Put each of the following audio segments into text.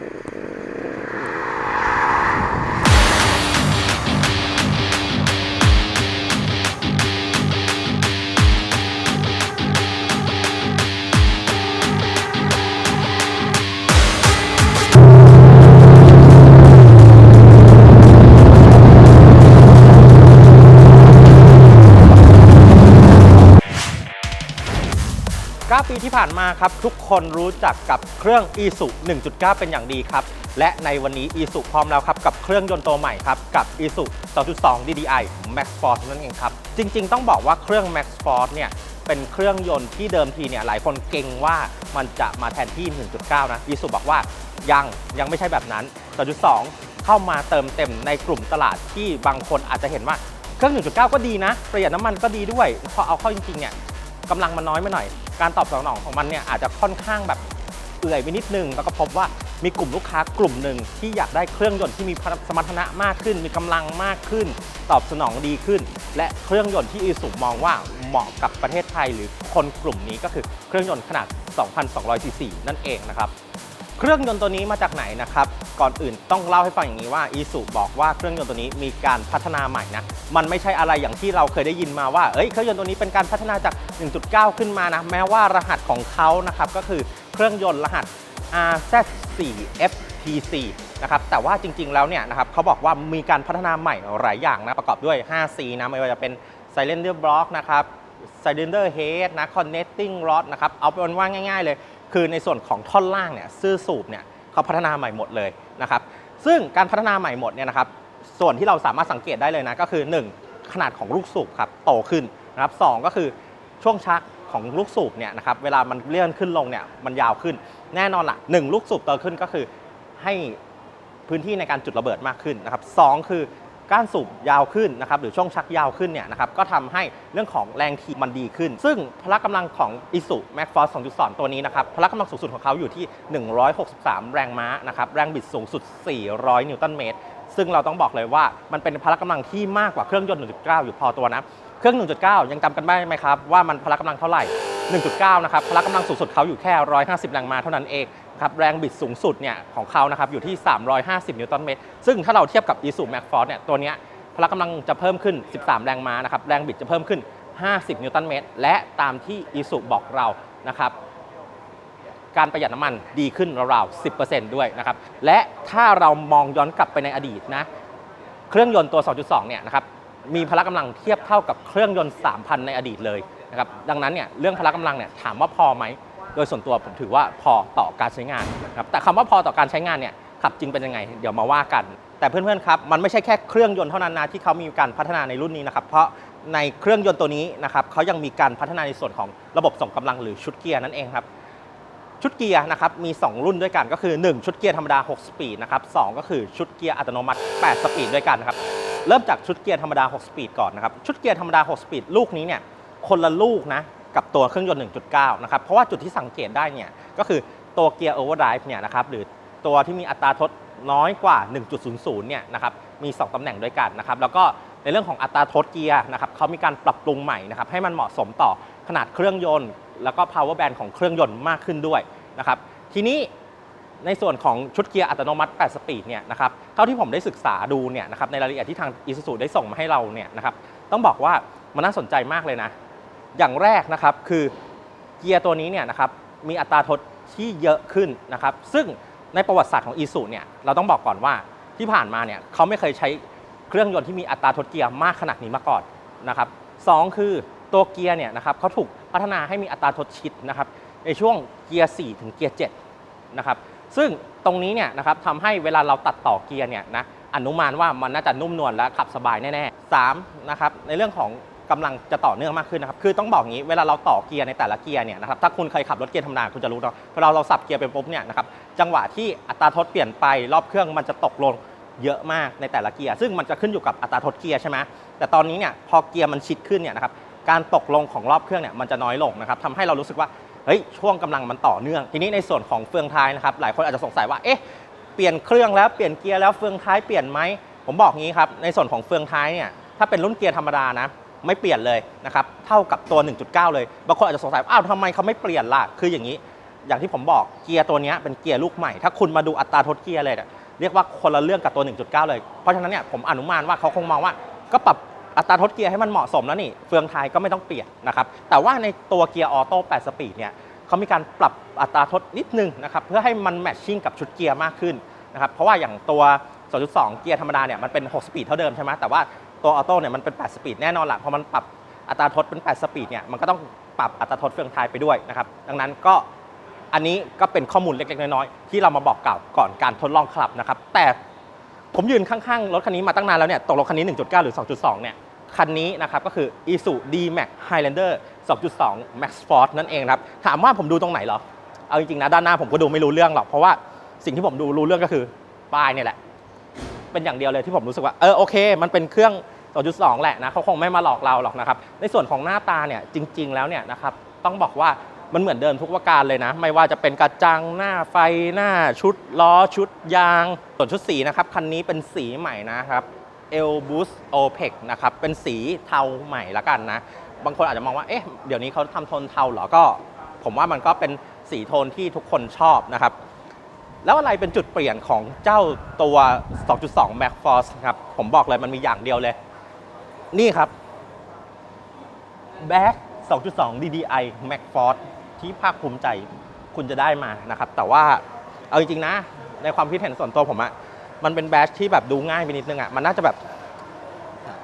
Oh. ที่ผ่านมาครับทุกคนรู้จักกับเครื่อง e s u 1.9 เป็นอย่างดีครับ และในวันนี้ e s u พร้อมแล้วครับกับเครื่องยนต์ตัวใหม่ครับกับ e s u 2.2 DDI Max Force นั่นเองครับ จริง ๆ ต้องบอกว่าเครื่อง Max Force เนี่ยเป็นเครื่องยนต์ที่เดิมทีเนี่ยหลายคนเก่งว่ามันจะมาแทนที่ 1.9 นะ e s u บอกว่ายังยังไม่ใช่แบบนั้น 2.2 เข้ามาเติมเต็มในกลุ่มตลาดที่บางคนอาจจะเห็นว่าเครื่อง 1.9 ก็ดีนะ ประหยัดน้ำมันก็ดีด้วย พอเอาเข้าจริงๆเนี่ยกำลังมันน้อยไปหน่อย การตอบสนองของมันเนี่ยอาจจะค่อนข้างแบบเอื่อยไปนิดนึง แล้วก็พบว่ามีกลุ่มลูกค้ากลุ่มหนึ่งที่อยากได้เครื่องยนต์ที่มีสมรรถนะมากขึ้น มีกำลังมากขึ้น ตอบสนองดีขึ้น และเครื่องยนต์ที่อีสุมองว่าเหมาะกับประเทศไทย หรือคนกลุ่มนี้ก็คือเครื่องยนต์ขนาด 2,200ซีซีนั่นเองนะครับเครื่องยนต์ตัวนี้มาจากไหนนะครับ ก่อนอื่นต้องเล่าให้ฟังอย่างนี้ว่าอีสุบอกว่าเครื่องยนต์ตัวนี้มีการพัฒนาใหม่นะ มันไม่ใช่อะไรอย่างที่เราเคยได้ยินมาว่าเอ้ยเครื่องยนต์ตัวนี้เป็นการพัฒนาจาก 1.9 ขึ้นมานะ แม้ว่ารหัสของเขานะครับก็คือเครื่องยนต์รหัส RZ4FTC นะครับแต่ว่าจริงๆแล้วเนี่ยนะครับเขาบอกว่ามีการพัฒนาใหม่หลายอย่างนะประกอบด้วย 5C นะไม่ว่าจะเป็น Cylinder Block นะครับ Cylinder Head นะ Connecting Rod นะครับเอาเป็นว่าง่าย ๆ เลย คือในส่วนของท่อนล่างเนี่ยซื่อสูบเนี่ยเขาพัฒนาใหม่หมดเลยนะครับซึ่งการพัฒนาใหม่หมดเนี่ยนะครับ ส่วนที่เราสามารถสังเกตได้เลยนะก็คือ 1 ขนาดของลูกสูบครับโตขึ้นนะครับสก็คือช่วงชักของลูกสูบเนี่ยนะครับเวลามันเลื่อนขึ้นลงเนี่ยมันยาวขึ้นแน่นอนละหนึ่งลูกสูบโตขึ้นก็คือให้พื้นที่ในการจุดระเบิดมากขึ้นนะครับสองคือก้านสูบยาวขึ้นนะครับหรือช่วงชักยาวขึ้นเนี่ยนะครับก็ทำให้เรื่องของแรงถีมันดีขึ้น ซึ่งพละกำลังของ i s u m a x Force 2.2 ตัวนี้นะครับพละกำลังสูงสุดของเขาอยู่ที่ 163 แรงม้านะครับแรงบิดสูงสุด 400 นิวตันเมตร ซึ่งเราต้องบอกเลยว่ามันเป็นพละกำลังที่มากกว่าเครื่องยนต์ 1.9 อยู่พอตัวนะ เครื่อง 1.9 ยังจำกันได้ไหมครับ ว่ามันพละกำลังเท่าไหร่ 1.9 นะครับ พละกำลังสูงสุดเขาอยู่แค่ 150 แรงม้าเท่านั้นเองครับ แรงบิดสูงสุดเนี่ยของเขานะครับอยู่ที่ 350 นิวตันเมตร ซึ่งถ้าเราเทียบกับ i s u Max Force เนี่ยตัวเนี้ยพละกำลังจะเพิ่มขึ้น 13 แรงม้านะครับ แรงบิดจะเพิ่มขึ้น 50 นิวตันเมตร และตามที่ i s u บอกเรานะครับ การประหยัดน้ำมันดีขึ้นราวๆ 10%ด้วยนะครับ และถ้าเรามองย้อนกลับไปในอดีตนะ เครื่องยนต์ตัว 2.2 เนี่ยนะครับ มีพละกำลังเทียบเท่ากับเครื่องยนต์ 3,000 ในอดีตเลยนะครับ ดังนั้นเนี่ยเรื่องพละกำลังเนี่ยถามว่าพอไหม โดยส่วนตัวผมถือว่าพอต่อการใช้งานนะครับ แต่คำว่าพอต่อการใช้งานเนี่ยขับจริงเป็นยังไง เดี๋ยวมาว่ากัน แต่เพื่อนๆครับ มันไม่ใช่แค่เครื่องยนต์เท่านั้นนะที่เขามีการพัฒนาในรุ่นนี้นะครับ เพราะในเครื่องยนต์ตัวนี้นะครับเขายังมีการพัฒนาในส่วนของระบบส่งกำลังหรือชุดเกียร์นั่นเองครับ ชุดเกียร์นะครับมี 2 รุ่นด้วยกันก็คือ 1 ชุดเกียร์ธรรมดา 6 สปีดนะครับสก็คือชุดเกียร์อัตโนมัติ 8 สปีดด้วยกันนะครับเริ่มจากชุดเกียร์ธรรมดา 6 สปีดก่อนนะครับชุดเกียร์ธรรมดา 6 สปีดลูกนี้เนี่ยคนละลูกนะกับตัวเครื่องยนต์ 1.9 นะครับเพราะว่าจุดที่สังเกตได้เนี่ยก็คือตัวเกียร์โอเวอร์ไดฟ์เนี่ยนะครับหรือตัวที่มีอัตราทดน้อยกว่า 1.00 เนี่ยนะครับมี 2 ตำแหน่งด้วยกันนะครับแล้วก็ในเรื่องของอัตราทดเกียร์นะครับเขามีการปรับปรุงใหม่นะครับให้มันเหมาะสมต่อ ขนาดเครื่องยนต์ แล้วก็ power band ของเครื่องยนต์มากขึ้นด้วยนะครับทีนี้ในส่วนของชุดเกียร์อัตโนมัติ 8 สปีดเนี่ยนะครับเท่าที่ผมได้ศึกษาดูเนี่ยนะครับในรายละเอียดที่ทาง i s u z u ได้ส่งมาให้เราเนี่ยนะครับต้องบอกว่ามันน่าสนใจมากเลยนะ อย่างแรกนะครับคือเกียร์ตัวนี้เนี่ยนะครับมีอัตราทดที่เยอะขึ้นนะครับซึ่งในประวัติศาสตร์ของ i s u เนี่ยเราต้องบอกก่อนว่าที่ผ่านมาเนี่ยเขาไม่เคยใช้เครื่องยนต์ที่มีอัตราทดเกียร์มากขนาดนี้มาก่อนนะครับสองคือ ตัวเกียร์เนี่ยนะครับเขาถูกพัฒนาให้มีอัตราทดชิดนะครับในช่วงเกียร์4ถึงเกียร์7นะครับซึ่งตรงนี้เนี่ยนะครับทำให้เวลาเราตัดต่อเกียร์เนี่ยนะอนุมานว่ามันน่าจะนุ่มนวลและขับสบายแน่ๆ3นะครับในเรื่องของกำลังจะต่อเนื่องมากขึ้นนะครับ คือต้องบอกงี้ เวลาเราต่อเกียร์ในแต่ละเกียร์เนี่ยนะครับ ถ้าคุณเคยขับรถเกียร์ธรรมดาคุณจะรู้เนาะเวลาเราสับเกียร์ไปปุ๊บเนี่ยนะครับ จังหวะที่อัตราทดเปลี่ยนไปรอบเครื่องมันจะตกลงเยอะมากในแต่ละเกียร์ ซึ่งมันจะขึ้นอยู่กับอัตราทดเกียร์ใช่ไหมแต่ตอนนี้เนี่ยพอเกียร์มันชิดขึ้นเนี่ยนะครับ การตกลงของรอบเครื่องเนี่ยมันจะน้อยลงนะครับทำให้เรารู้สึกว่าเฮ้ยช่วงกำลังมันต่อเนื่อง ทีนี้ในส่วนของเฟืองท้ายนะครับหลายคนอาจจะสงสัยว่าเอ๊ะเปลี่ยนเครื่องแล้วเปลี่ยนเกียร์แล้วเฟืองท้ายเปลี่ยนไหมผมบอกงี้ครับในส่วนของเฟืองท้ายเนี่ยถ้าเป็นรุ่นเกียร์ธรรมดานะไม่เปลี่ยนเลยนะครับเท่ากับตัว 1.9 เลยบางคนอาจจะสงสัยว่าอ้าวทำไมเขาไม่เปลี่ยนล่ะคืออย่างนี้ อย่างที่ผมบอกเกียร์ตัวนี้เป็นเกียร์ลูกใหม่ ถ้าคุณมาดูอัตราทดเกียร์เลยเนี่ยเรียกว่าคนละเรื่องกับตัว 1.9 เลย เพราะฉะนั้นเนี่ยผมอนุมานว่าเขาคงมองว่าก็ปรับ อัตราทดเกียร์ให้มันเหมาะสมแล้วนี่เฟืองท้ายก็ไม่ต้องเปลี่ยนนะครับแต่ว่าในตัวเกียร์ออโต้8สปีดเนี่ยเขามีการปรับอัตราทดนิดนึงนะครับเพื่อให้มันแมทชิ่งกับชุดเกียร์มากขึ้นนะครับเพราะว่าอย่างตัว2.2 เกียร์ธรรมดาเนี่ยมันเป็น 6 สปีดเท่าเดิมใช่ไหมแต่ว่าตัวออโต้เนี่ยมันเป็น 8 สปีดแน่นอนละพอมันปรับอัตราทดเป็น 8 สปีดเนี่ยมันก็ต้องปรับอัตราทดเฟืองท้ายไปด้วยนะครับดังนั้นก็อันนี้ก็เป็นข้อมูลเล็กๆ น้อยๆ ที่เรามาบอกกล่าวก่อนการทดลองขับนะครับแต่ผมยืนข้างๆ รถคันนี้มาตั้งนานแล้วเนี่ยตกลงคันนี้ 1.9 หรือ 2.2 เนี่ย คันนี้นะครับก็คือ Isuzu D-Max Highlander 2.2 Max Force นั่นเองครับ ถามว่าผมดูตรงไหนเหรอ เอาจริงๆนะด้านหน้าผมก็ดูไม่รู้เรื่องหรอก เพราะว่าสิ่งที่ผมดูรู้เรื่องก็คือป้ายเนี่ยแหละ เป็นอย่างเดียวเลยที่ผมรู้สึกว่า เออโอเค มันเป็นเครื่อง 2.2 แหละนะเขาคงไม่มาหลอกเราหรอกนะครับ ในส่วนของหน้าตาเนี่ยจริง ๆ แล้วเนี่ยนะครับต้องบอกว่ามันเหมือนเดิมทุกประการเลยนะ ไม่ว่าจะเป็นกระจังหน้าไฟหน้าชุดล้อชุดยาง ส่วนชุดสีนะครับคันนี้เป็นสีใหม่นะครับ e l b u s OPEC นะครับ เป็นสีเทาใหม่ละกันนะ บางคนอาจจะมองว่า เอ๊ะ เดี๋ยวนี้เขาทำโทนเทาเหรอ ก็ ผมว่ามันก็เป็นสีโทนที่ทุกคนชอบนะครับ แล้วอะไรเป็นจุดเปลี่ยนของเจ้าตัว 2.2 Max Force ครับ ผมบอกเลยมันมีอย่างเดียวเลย นี่ครับ Back 2.2 DDI Max Force ที่ภาคภูมิใจคุณจะได้มานะครับ แต่ว่าเอาจริงๆนะ ในความคิดเห็นส่วนตัวผมอะ มันเป็นแบชที่แบบดูง่ายไปนิดนึงอะมันน่าจะแบบ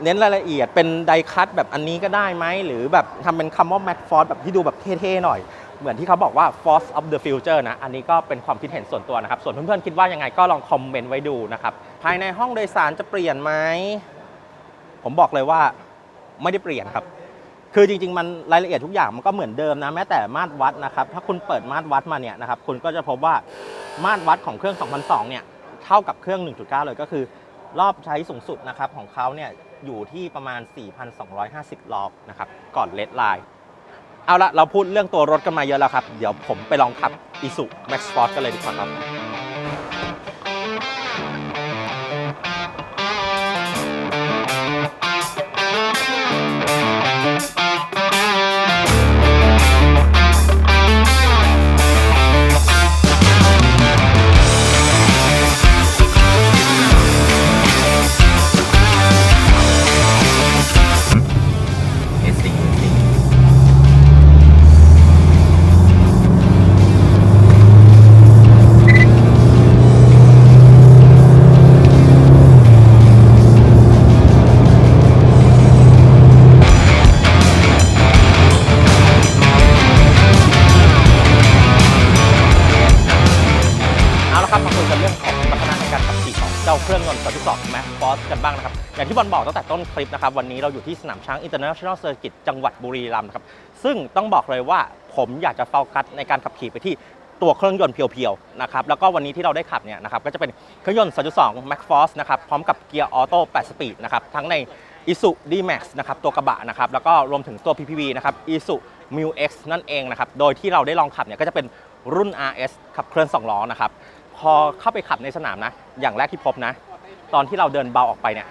เน้นรายละเอียดเป็นไดคัตแบบอันนี้ก็ได้ไหม หรือแบบทำเป็นคำว่า Max Force แบบที่ดูแบบเท่ๆหน่อย เหมือนที่เขาบอกว่า Force of the Future นะ อันนี้ก็เป็นความคิดเห็นส่วนตัวนะครับ ส่วนเพื่อนๆคิดว่ายังไงก็ลองคอมเมนต์ไว้ดูนะครับ ภายในห้องโดยสารจะเปลี่ยนไหม ผมบอกเลยว่าไม่ได้เปลี่ยนครับ คือจริงๆ มันรายละเอียดทุกอย่างมันก็เหมือนเดิมนะ แม้แต่มาตรวัดนะครับ ถ้าคุณเปิดมาตรวัดมาเนี่ยนะครับ คุณก็จะพบว่ามาตรวัดของเครื่อง 2002 เนี่ย เท่ากับเครื่อง 1.9 เลยก็คือ รอบใช้สูงสุดนะครับของเขาเนี่ยอยู่ที่ประมาณ 4,250 รอบนะครับก่อนเลดไลน์เอาละเราพูดเรื่องตัวรถกันมาเยอะแล้วครับ เดี๋ยวผมไปลองขับ i s u Max Force กันเลยดีกว่าครับ ต้นคลิปนะครับ วันนี้เราอยู่ที่สนามช้าง International Circuit จังหวัดบุรีรัมย์ครับ ซึ่งต้องบอกเลยว่าผมอยากจะโฟกัสในการขับขี่ไปที่ตัวเครื่องยนต์เพียวๆนะครับ แล้วก็วันนี้ที่เราได้ขับเนี่ยนะครับก็จะเป็นเครื่องยนต์ 2.2 Max Force นะครับ พร้อมกับเกียร์ออโต้ 8 สปีดนะครับ ทั้งใน Isuzu D-Max นะครับตัวกระบะนะครับ แล้วก็รวมถึงตัว PPV นะครับ Isuzu Mu X นั่นเองนะครับ โดยที่เราได้ลองขับเนี่ยก็จะเป็นรุ่น RS ขับเคลื่อน2ล้อนะครับ พอเข้าไปขับในสนามนะ อย่างแรกที่พบนะ ตอนที่เราเดินเบาออกไปเนี่ย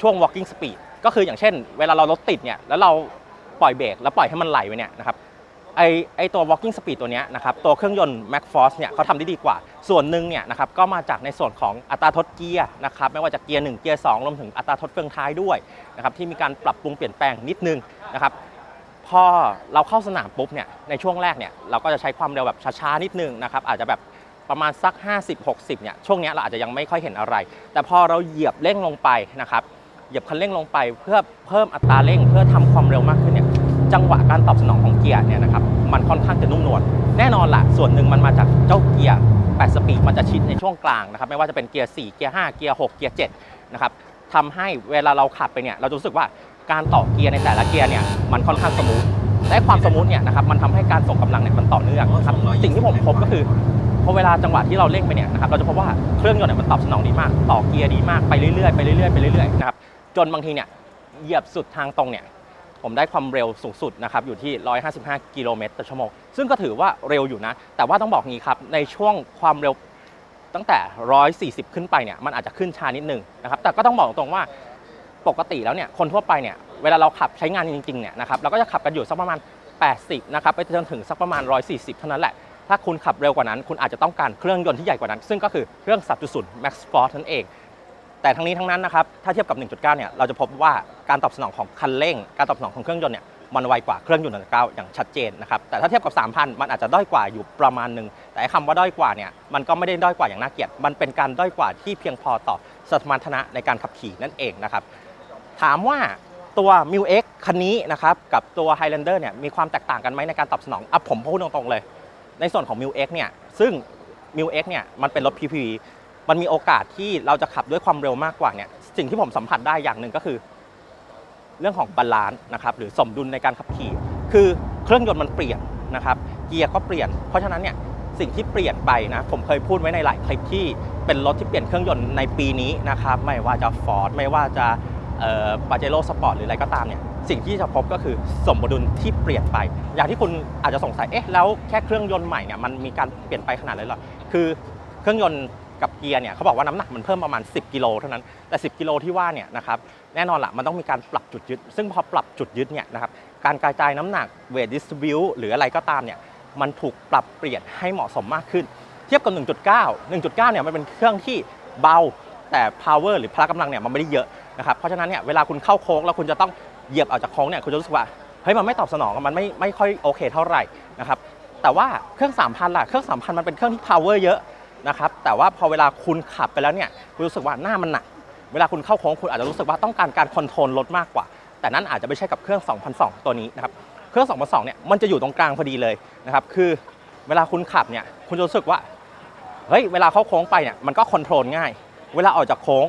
ช่วง walking speed ก็คืออย่างเช่น เวลาเรารถติดเนี่ยแล้วเราปล่อยเบรกแล้วปล่อยให้มันไหลไปเนี่ยนะครับไอไอตัว walking speed ตัวนี้นะครับตัวเครื่องยนต์ Max Force เนี่ยเขาทำได้ดีกว่า ส่วนหนึ่งเนี่ยนะครับก็มาจากในส่วนของอัตราทดเกียร์นะครับไม่ว่าจะเกียร์1เกียร์2รวมถึงอัตราทดเฟืองท้ายด้วยนะครับที่มีการปรับปรุงเปลี่ยนแปลงนิดนึงนะครับพอเราเข้าสนามปุ๊บเนี่ยในช่วงแรกเนี่ยเราก็จะใช้ความเร็วแบบช้าๆนิดนึงนะครับอาจจะแบบประมาณสัก 50-60เนี่ยช่วงนี้เราอาจจะยังไม่ค่อยเห็นอะไร แต่พอเราเหยียบเร่งลงไปนะครับ เหยียบคันเร่งลงไปเพื่อเพิ่มอัตราเร่ง เพื่อทำความเร็วมากขึ้นเนี่ยจังหวะการตอบสนองของเกียร์เนี่ยนะครับมันค่อนข้างจะนุ่มนวลแน่นอนล่ะส่วนหนึ่งมันมาจากเจ้าเกียร์8สปีดมันจะชิดในช่วงกลางนะครับไม่ว่าจะเป็นเกียร์4เกียร์5เกียร์6เกียร์7นะครับทำให้เวลาเราขับไปเนี่ยเราจะรู้สึกว่าการต่อเกียร์ในแต่ละเกียร์เนี่ยมันค่อนข้างสมูทและความสมูทเนี่ยนะครับมันทำให้การส่งกำลังเนี่ยมันต่อเนื่องนะครับสิ่งที่ผมพบก็คือพอเวลาจังหวะที่เราเร่งไปเนี่ยนะครับเราจะพบว่าเครื่องยนต์เนี่ยมันตอบสนองดีมาก ต่อเกียร์ดีมากไปเรื่อยๆไปเรื่อยๆไปเรื่อยๆนะครับ จนบางทีเนี่ยเหยียบสุดทางตรงเนี่ยผมได้ความเร็วสูงสุดนะครับอยู่ที่ 155 กิโลเมตรต่อชั่วโมง ซึ่งก็ถือว่าเร็วอยู่นะ แต่ว่าต้องบอกงี้ครับ ในช่วงความเร็วตั้งแต่ 140 ขึ้นไปเนี่ยมันอาจจะขึ้นช้านิดนึงนะครับแต่ก็ต้องบอกตรงๆว่าปกติแล้วเนี่ยคนทั่วไปเนี่ยเวลาเราขับใช้งานจริงๆเนี่ยนะครับเราก็จะขับกันอยู่สักประมาณ 80 นะครับไปจนถึงสักประมาณ 140 เท่านั้นแหละ ถ้าคุณขับเร็วกว่านั้น คุณอาจจะต้องการเครื่องยนต์ที่ใหญ่กว่านั้น ซึ่งก็คือเครื่อง 3.0 Max Force นั่นเอง แต่ทั้งนี้ทั้งนั้นนะครับถ้าเทียบกับ 1.9 เนี่ยเราจะพบว่าการตอบสนองของคันเร่ง การตอบสนองของเครื่องยนต์เนี่ยมันไวกว่าเครื่องยนต์1.9 อย่างชัดเจนนะครับแต่ถ้าเทียบกับ 3,000 มันอาจจะด้อยกว่าอยู่ประมาณหนึ่งแต่ไอ้คำว่าด้อยกว่าเนี่ยมันก็ไม่ได้ด้อยกว่าอย่างน่าเกลียด มันเป็นการด้อยกว่าที่เพียงพอต่อสมรรถนะในการขับขี่นั่นเองนะครับถามว่าตัว m ิ X คันนี้นะครับกับตัว Highlander เนี่ยมีความแตกต่างกันไหมในการตอบสนองอะผมพูดตรงๆเลย ในส่วนของ m ิ X เนี่ยซึ่ง m ิ X เนี่ยมันเป็นรถ PPV มันมีโอกาสที่เราจะขับด้วยความเร็วมากกว่าเนี่ยสิ่งที่ผมสัมผัสได้อย่างหนึ่งก็คือ เรื่องของบาลานซ์นะครับหรือสมดุลในการขับขี่ คือเครื่องยนต์มันเปลี่ยนนะครับเกียร์ก็เปลี่ยน เพราะฉะนั้นเนี่ยสิ่งที่เปลี่ยนไปนะผมเคยพูดไว้ในหลายคลิปที่เป็นรถที่เปลี่ยนเครื่องยนต์ในปีนี้นะครับไม่ว่าจะ Ford ไม่ว่าจะปาเจโร่สปอร์ตหรืออะไรก็ตามเนี่ยสิ่งที่จะพบก็คือสมดุลที่เปลี่ยนไป อย่างที่คุณอาจจะสงสัยเอ๊ะแล้วแค่เครื่องยนต์ใหม่เนี่ยมันมีการเปลี่ยนไปขนาดไหนหรอคือเครื่องยนต์ กับเกียร์เนี่ยเขาบอกว่าน้ำหนักมันเพิ่มประมาณ 10 กิโลเท่านั้น แต่ 10 กิโลที่ว่าเนี่ยนะครับแน่นอนละมันต้องมีการปรับจุดยึด ซึ่งพอปรับจุดยึดเนี่ยนะครับการกระจายน้ำหนักเวทดิสบิวหรืออะไรก็ตามเนี่ยมันถูกปรับเปลี่ยนให้เหมาะสมมากขึ้น เทียบกับ 1.9 1.9 เนี่ยมันเป็นเครื่องที่เบาแต่ power หรือพละกำลังเนี่ยมันไม่ได้เยอะนะครับเพราะฉะนั้นเนี่ยเวลาคุณเข้าโค้งแล้วคุณจะต้องเหยียบออกจากโค้งเนี่ยคุณจะรู้สึกว่าเฮ้ยมันไม่ตอบสนองมันไม่ไม่ค่อยโอเคเท่าไหร่นะครับแต่ว่าเครื่อง 3,000ล่ะเครื่อง 3,000 มันเป็นเครื่องที่ power เยอะ นะครับแต่ว่าพอเวลาคุณขับไปแล้วเนี่ยคุณรู้สึกว่าหน้ามันหนักเวลาคุณเข้าโค้งคุณอาจจะรู้สึกว่าต้องการการคอนโทรลรถมากกว่า แต่นั้นอาจจะไม่ใช่กับเครื่อง 2002 ตัวนี้นะครับเครื่อง 2002 เนี่ยมันจะอยู่ตรงกลางพอดีเลยนะครับคือเวลาคุณขับเนี่ยคุณจะรู้สึกว่าเฮ้ยเวลาเข้าโค้งไปเนี่ยมันก็คอนโทรลง่าย เวลาออกจากโค้ง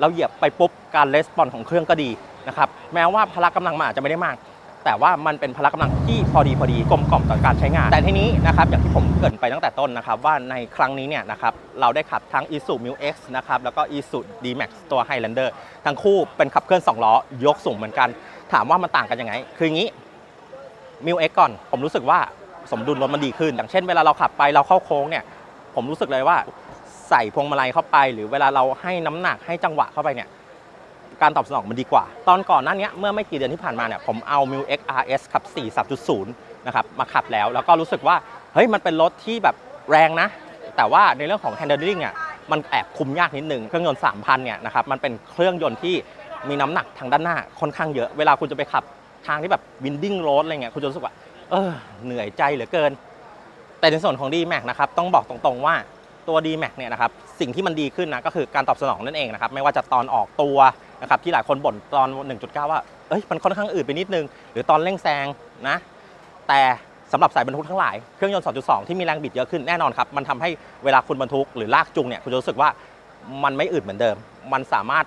เราเหยียบไปปุ๊บการレスปอนของเครื่องก็ดีนะครับแม้ว่าพละกำลังมันอาจจะไม่ได้มาก แต่ว่ามันเป็นพละกำลังที่พอดีพอดีกลมกล่อมต่อการใช้งาน แต่ทีนี้นะครับอย่างที่ผมเกรินไปตั้งแต่ต้นนะครับว่าในครั้งนี้เนี่ยนะครับเราได้ขับทั้ง i s u m u X นะครับแล้วก็ i s u D-Max ตัว Highlander ทั้งคู่เป็นขับเคลื่อน2ล้อยกสูงเหมือนกัน ถามว่ามันต่างกันยังไง คืออย่างนี้ m ิ X ก่อน ผมรู้สึกว่าสมดุลรถมันดีขึ้น อย่างเช่นเวลาเราขับไปเราเข้าโค้งเนี่ยผมรู้สึกเลยว่าใส่พวงมาลัยเข้าไป หรือเวลาเราให้น้ำหนักให้จังหวะเข้าไปเนี่ย การตอบสนองมันดีกว่า ตอนก่อนหน้านี้เมื่อไม่กี่เดือนที่ผ่านมาเนี่ยผมเอา m ิ X RS ขับ 4 3.0 นะครับมาขับแล้ว แล้วก็รู้สึกว่าเฮ้ยมันเป็นรถที่แบบแรงนะ แต่ว่าในเรื่องของ handling อะมันแอบคุมยากนิดนึง เครื่องยนต์ 3,000 เนี่ยนะครับมันเป็นเครื่องยนต์ที่มีน้ำหนักทางด้านหน้าค่อนข้างเยอะ เวลาคุณจะไปขับทางที่แบบ winding road อะไรเงี้ยคุณจะรู้สึกว่าเออเหนื่อยใจเหลือเกิน แต่ในส่วนของ D-Max นะครับต้องบอกตรงๆว่า ตัว D-Max เนี่ยนะครับสิ่งที่มันดีขึ้นนะก็คือการตอบสนองนั่นเองนะครับไม่ว่าจะตอนออกตัวนะครับที่หลายคนบ่นตอน 1.9 ว่าเอ้ยมันค่อนข้างอืดไปนิดนึง หรือตอนเร่งแซงนะแต่สำหรับสายบรรทุกทั้งหลาย เครื่องยนต์ 2.2 ที่มีแรงบิดเยอะขึ้นแน่นอนครับ มันทำให้เวลาคุณบรรทุกหรือลากจูงเนี่ยคุณจะรู้สึกว่ามันไม่อืดเหมือนเดิม มันสามารถ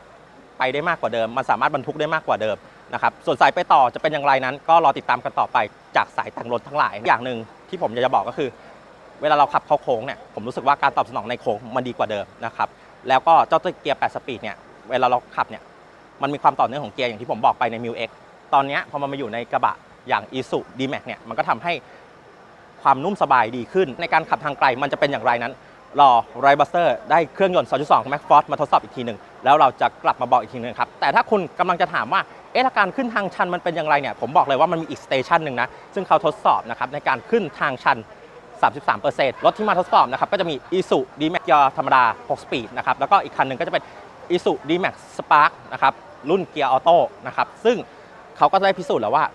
ไปได้มากกว่าเดิม มันสามารถบรรทุกได้มากกว่าเดิมนะครับส่วนสายไปต่อจะเป็นอย่างไรนั้น ก็รอติดตามกันต่อไปจากสายแต่งรถทั้งหลายอย่างหนึ่งที่ผมอยากจะบอกก็คือ เวลาเราขับเข้าโค้งเนี่ยผมรู้สึกว่าการตอบสนองในโค้งมันดีกว่าเดิมนะครับแล้วก็เจ้าตัวเกียร์ 8 สปีดเนี่ยเวลาเราขับเนี่ยมันมีความต่อเนื่องของเกียร์อย่างที่ผมบอกไปใน m ิ X ตอนนี้พอมันมาอยู่ในกระบะอย่าง i s u D-Max เนี่ยมันก็ทำให้ความนุ่มสบายดีขึ้น ในการขับทางไกลมันจะเป็นอย่างไรนั้น รอไรบัสเตอร์ได้เครื่องยนต์ 2.2 Max Force มาทดสอบอีกทีหนึ่งแล้วเราจะกลับมาบอกอีกทีหนึ่งครับ แต่ถ้าคุณกำลังจะถามว่าเอ๊ะการขึ้นทางชันมันเป็นอย่างไรเนี่ยผมบอกเลยว่ามันมีอีกสเตชันหนึ่งนะซึ่งเขาทดสอบนะครับในการขึ้นทางชัน 33%รถที่มาทดสอบนะครับก็จะมี i s u D-Max ยอธรรมดา 6 สปีดนะครับแล้วก็อีกคันหนึ่งก็จะเป็น i s u D-Max Spark นะครับรุ่นเกียร์ออโต้นะครับซึ่งเขาก็ได้พิสูจน์แล้วว่า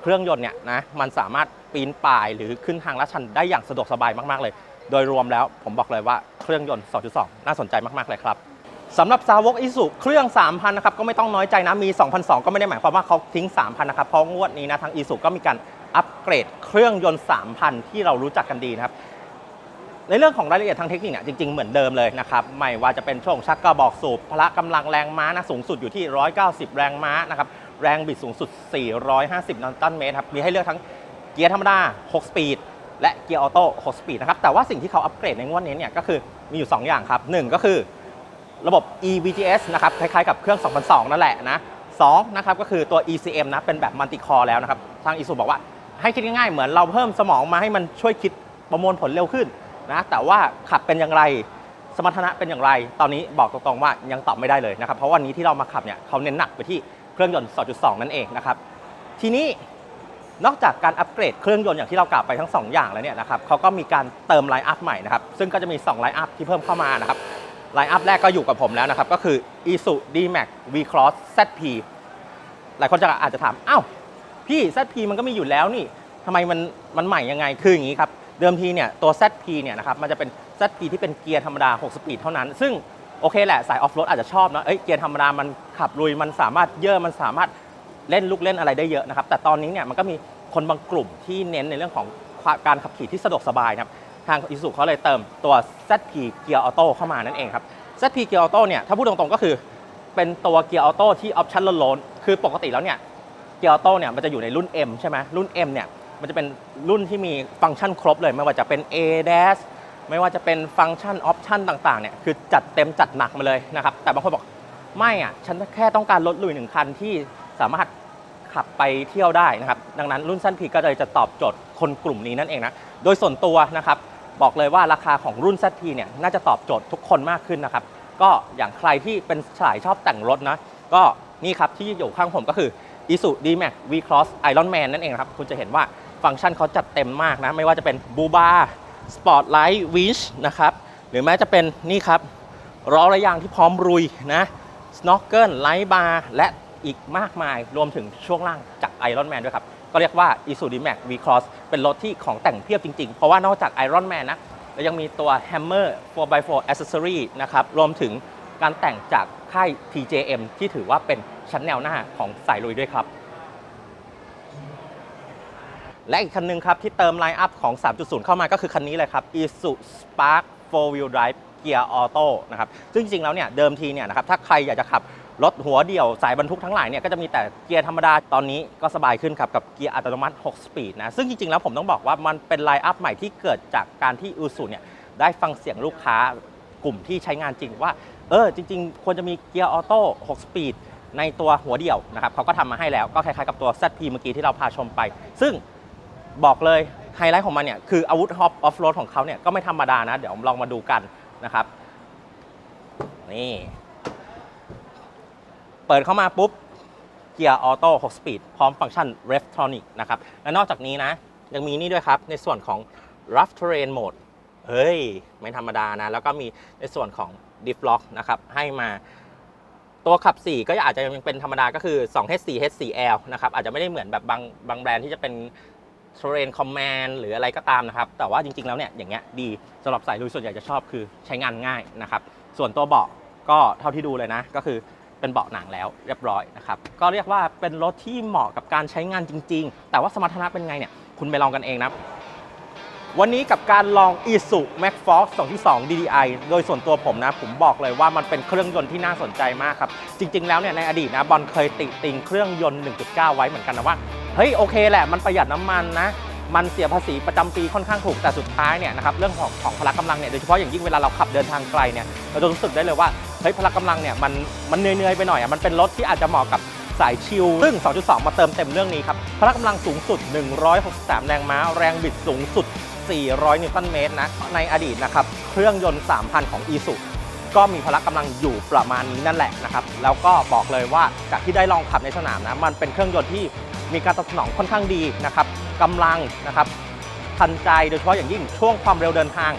เครื่องยนต์เนี่ยนะมันสามารถปีนป่ายหรือขึ้นทางลาดชันได้อย่างสะดวกสบายมาก ๆ เลย โดยรวมแล้วผมบอกเลยว่าเครื่องยนต์ 2.2 น่าสนใจมาก ๆ เลยครับสำหรับซาวกอิสุเครื่อง 3,000 นะครับ ก็ไม่ต้องน้อยใจนะ มี2,200ก็ไม่ได้หมายความว่าเขาทิ้ง 3,000 นะครับ เพราะงวดนี้นะ ทางอิสุก็มีการ อัปเกรดเครื่องยนต์ 3,000 ที่เรารู้จักกันดีนะครับ ในเรื่องของรายละเอียดทางเทคนิคเนี่ยจริง ๆ เหมือนเดิมเลยนะครับ ไม่ว่าจะเป็นช่วงชักกระบอกสูบพละกำลังแรงม้านะสูงสุดอยู่ที่ 190 แรงม้านะครับแรงบิดสูงสุด 450 นิวตันเมตรครับมีให้เลือกทั้งเกียร์ธรรมดา 6 สปีด และเกียร์ออโต้ 6 สปีดนะครับแต่ว่าสิ่งที่เขาอัปเกรดในงวดนี้เนี่ยก็คือมีอยู่ 2 อย่างครับ 1 ก็คือระบบ EVGS นะครับคล้ายๆกับเครื่อง 2002 นั่นแหละนะสองนะครับก็คือตัว ECM นะเป็นแบบมัลติคอร์แล้วนะครับ ทาง ISU บอกว่า ให้คิดง่ายๆ เหมือนเราเพิ่มสมองมาให้มันช่วยคิดประมวลผลเร็วขึ้นนะแต่ว่าขับเป็นอย่างไรสมรรถนะเป็นอย่างไร ตอนนี้บอกตรงๆว่ายังตอบไม่ได้เลยนะครับ เพราะวันนี้ที่เรามาขับเนี่ยเขาเน้นหนักไปที่เครื่องยนต์ 2.2 นั่นเองนะครับ ทีนี้นอกจากการอัปเกรดเครื่องยนต์อย่างที่เรากล่าวไปทั้ง 2 อย่างแล้วเนี่ยนะครับเขาก็มีการเติมไลน์อัพใหม่นะครับ ซึ่งก็จะมี2ไลน์อัพที่เพิ่มเข้ามานะครับ ไลน์อัพแรกก็อยู่กับผมแล้วนะครับ ก็คือ Isuzu D-Max V-Cross ZP หลายคนจะอาจจะถาม อ้าว พี่ ZP มันก็มีอยู่แล้วนี่ทำไมมันมันใหม่ยังไงคืออย่างนี้ครับ เดิมทีเนี่ยตัว ZP เนี่ยนะครับมันจะเป็น ZP ที่เป็นเกียร์ธรรมดา 6 สปีดเท่านั้น ซึ่งโอเคแหละสายออฟโรดอาจจะชอบนะเอ้ยเกียร์ธรรมดามันขับลุยมันสามารถเยอะมันสามารถเล่นลูกเล่นอะไรได้เยอะนะครับ แต่ตอนนี้เนี่ยมันก็มีคนบางกลุ่มที่เน้นในเรื่องของการขับขี่ที่สะดวกสบายนะครับทางอิสุเขาเลยเติมตัว ZP เกียร์ออโต้เข้ามานั่นเองครับ ZP เกียร์ออโต้เนี่ยถ้าพูดตรงๆก็คือเป็นตัวเกียร์ออโต้ที่ออปชั่นล้นๆคือปกติแล้วเนี่ย เกียร์ออโต้เนี่ยมันจะอยู่ในรุ่น M ใช่ไหมรุ่น M เนี่ยมันจะเป็นรุ่นที่มีฟังก์ชันครบเลย ไม่ว่าจะเป็น ADAS ไม่ว่าจะเป็นฟังก์ชันออปชันต่างๆเนี่ยคือจัดเต็มจัดหนักมาเลยนะครับ แต่บางคนบอกไม่อะฉันแค่ต้องการรถลุยหนึ่งคันที่สามารถขับไปเที่ยวได้นะครับ ดังนั้นรุ่นสั้นพีก็เลยจะตอบโจทย์คนกลุ่มนี้นั่นเองนะโดยส่วนตัวนะครับบอกเลยว่าราคาของรุ่น ZP เนี่ยน่าจะตอบโจทย์ทุกคนมากขึ้นนะครับ ก็อย่างใครที่เป็นสายชอบแต่งรถนะ ก็นี่ครับที่อยู่ข้างผมก็คือ Isuzu D-Max V-Cross Iron Man นั่นเองครับ คุณจะเห็นว่าฟังก์ชันเขาจัดเต็มมากนะ ไม่ว่าจะเป็นบูบา Spotlight Winch นะครับ หรือแม้จะเป็นนี่ครับล้อระยางที่พร้อมรุยนะ Snorkel Light Bar และอีกมากมายรวมถึงช่วงล่างจาก Iron Man ด้วยครับ ก็เรียกว่า Isuzu D-Max V-Cross เป็นรถที่ของแต่งเพียบจริง ๆ เพราะว่านอกจาก Iron Man นะแล้วยังมีตัว Hammer 4x4 Accessory นะครับรวมถึงการแต่งจาก ค่าย TJM ที่ถือว่าเป็นชั้นแนวหน้าของสายลุยด้วยครับ และอีกคันหนึงครับ ที่เติมไลน์อัพของ 3.0 เข้ามาก็คือคันนี้เลยครับ Isuzu Spark 4 Wheel Drive Gear Auto นะครับซึ่งจริงๆแล้วเนี่ยเดิมทีเนี่ยนะครับถ้าใครอยากจะขับรถหัวเดี่ยวสายบรรทุกทั้งหลายเนี่ยก็จะมีแต่เกียร์ธรรมดาตอนนี้ก็สบายขึ้นครับกับเกียร์อัตโนมัติ 6 สปีดนะซึ่งจริงๆแล้วผมต้องบอกว่ามันเป็นไลน์อัพใหม่ที่เกิดจากการที่ Isuzu เนี่ยได้ฟังเสียงลูกค้ากลุ่มที่ใช้งานจริงว่า เออจริง ๆ ควรจะมีเกียร์ออโต้6สปีดในตัวหัวเดี่ยวนะครับเขาก็ทำมาให้แล้วก็คล้ายๆกับตัว ZP เมื่อกี้ที่เราพาชมไป ซึ่งบอกเลยไฮไลท์ของมันเนี่ยคืออาวุธฮอปออฟโรดของเขาเนี่ยก็ไม่ธรรมดานะ เดี๋ยวลองมาดูกันนะครับ นี่ เปิดเข้ามาปุ๊บ เกียร์ออโต้6สปีดพร้อมฟังก์ชัน r e f t r o n i c นะครับ และนอกจากนี้นะ ยังมีนี่ด้วยครับ ในส่วนของ Rough Terrain Mode เฮ้ย ไม่ธรรมดานะ แล้วก็มีในส่วนของ Diff Lock นะครับให้มาตัวขับ 4 ก็อาจจะยังเป็นธรรมดาก็คือ 2H4 H4L นะครับอาจจะไม่ได้เหมือนแบบบางบางแบรนด์ที่จะเป็น Terrain Command หรืออะไรก็ตามนะครับ แต่ว่าจริง ๆ แล้วเนี่ยอย่างเงี้ยดีสำหรับสายลุยส่วนใหญ่จะชอบคือใช้งานง่ายนะครับ ส่วนตัวเบาะก็เท่าที่ดูเลยนะ ก็คือเป็นเบาะหนังแล้วเรียบร้อยนะครับ ก็เรียกว่าเป็นรถที่เหมาะกับการใช้งานจริง ๆ แต่ว่าสมรรถนะเป็นไงเนี่ยคุณไปลองกันเองนะ วันนี้กับการลอง i s u Max Force 2.2 DDI โดยส่วนตัวผมนะ ผมบอกเลยว่ามันเป็นเครื่องยนต์ที่น่าสนใจมากครับ จริง ๆ แล้วเนี่ยในอดีตนะบอลเคยติติงเครื่องยนต์ 1.9 ไว้เหมือนกันนะว่า เฮ้ย โอเคแหละ มันประหยัดน้ำมันนะมันเสียภาษีประจำปีค่อนข้างถูกแต่สุดท้ายเนี่ยนะครับเรื่องของของพละกำลังเนี่ยโดยเฉพาะอย่างยิ่งเวลาเราขับเดินทางไกลเนี่ยเราจะรู้สึกได้เลยว่าเฮ้ยพละกำลังเนี่ยมันมันเนื่อยๆไปหน่อยอะมันเป็นรถที่อาจจะเหมาะกับสายชิลซึ่ง 2.2 มาเติมเต็มเรื่องนี้ครับพละกำลังสูงสุด 163 แรงม้า แรงบิดสูงสุด 400 นิวตันเมตรนะ ในอดีตนะครับ เครื่องยนต์ 3,000 ของ e s u ก็มีพละกำลังอยู่ประมาณนี้นั่นแหละนะครับ แล้วก็บอกเลยว่าจากที่ได้ลองขับในสนามนะ มันเป็นเครื่องยนต์ที่มีการตอบสนองค่อนข้างดีนะครับกำลังนะครับ ทันใจโดยเฉพาะอย่างยิ่งช่วงความเร็วเดินทาง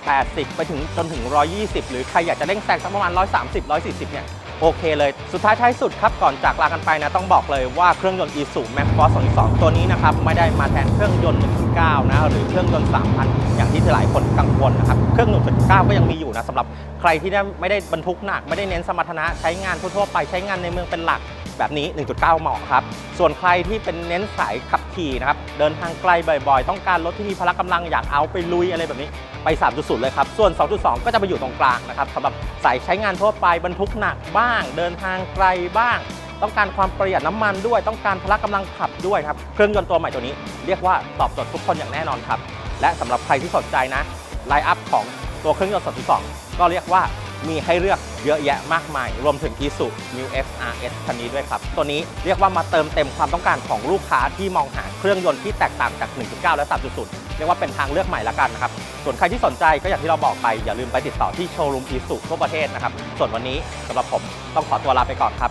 80 ไปถึงจนถึง 120 หรือใครอยากจะเร่งแซงสักประมาณ 130 140 เนี่ย โอเคเลย สุดท้ายท้ายสุดครับก่อนจากลากันไปนะต้องบอกเลยว่าเครื่องยนต์ Isuzu Max Force 2.2 ตัวนี้นะครับไม่ได้มาแทนเครื่องยนต์ 1.9 นะหรือเครื่องยนต์ 3,000 อย่างที่หลายคนกังวลนะครับเครื่องยนต์1.9 ก็ยังมีอยู่นะสำหรับใครที่ไม่ได้บรรทุกหนักไม่ได้เน้นสมรรถนะใช้งานทั่วๆไปใช้งานในเมืองเป็นหลัก แบบนี้ 1.9 เหมาะครับ ส่วนใครที่เป็นเน้นสายขับขี่นะครับ เดินทางไกลบ่อยๆ ต้องการรถที่มีพละกำลังอยากเอาไปลุยอะไรแบบนี้ไป 3.0 เลยครับ ส่วน 2.2 ก็จะไปอยู่ตรงกลางนะครับสำหรับสายใช้งานทั่วไปบรรทุกหนักบ้าง เดินทางไกลบ้าง ต้องการความประหยัดน้ำมันด้วย ต้องการพละกำลังขับด้วยครับ เครื่องยนต์ตัวใหม่ตัวนี้เรียกว่าตอบโจทย์ทุกคนอย่างแน่นอนครับ และสำหรับใครที่สนใจนะไลน์อัพของตัวเครื่องยนต์ 2.2 ก็เรียกว่า มีให้เลือกเยอะแยะมากมาย รวมถึง Isuzu New X RS คันนี้ด้วยครับ ตัวนี้เรียกว่ามาเติมเต็มความต้องการของลูกค้าที่มองหาเครื่องยนต์ที่แตกต่างจาก 1.9 และ 3.0 เรียกว่าเป็นทางเลือกใหม่ละกันนะครับ ส่วนใครที่สนใจก็อย่างที่เราบอกไป อย่าลืมไปติดต่อที่โชว์รูม Isuzu ทั่วประเทศนะครับ ส่วนวันนี้สำหรับผมต้องขอตัวลาไปก่อนครับ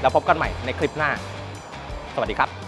แล้วพบกันใหม่ในคลิปหน้า สวัสดีครับ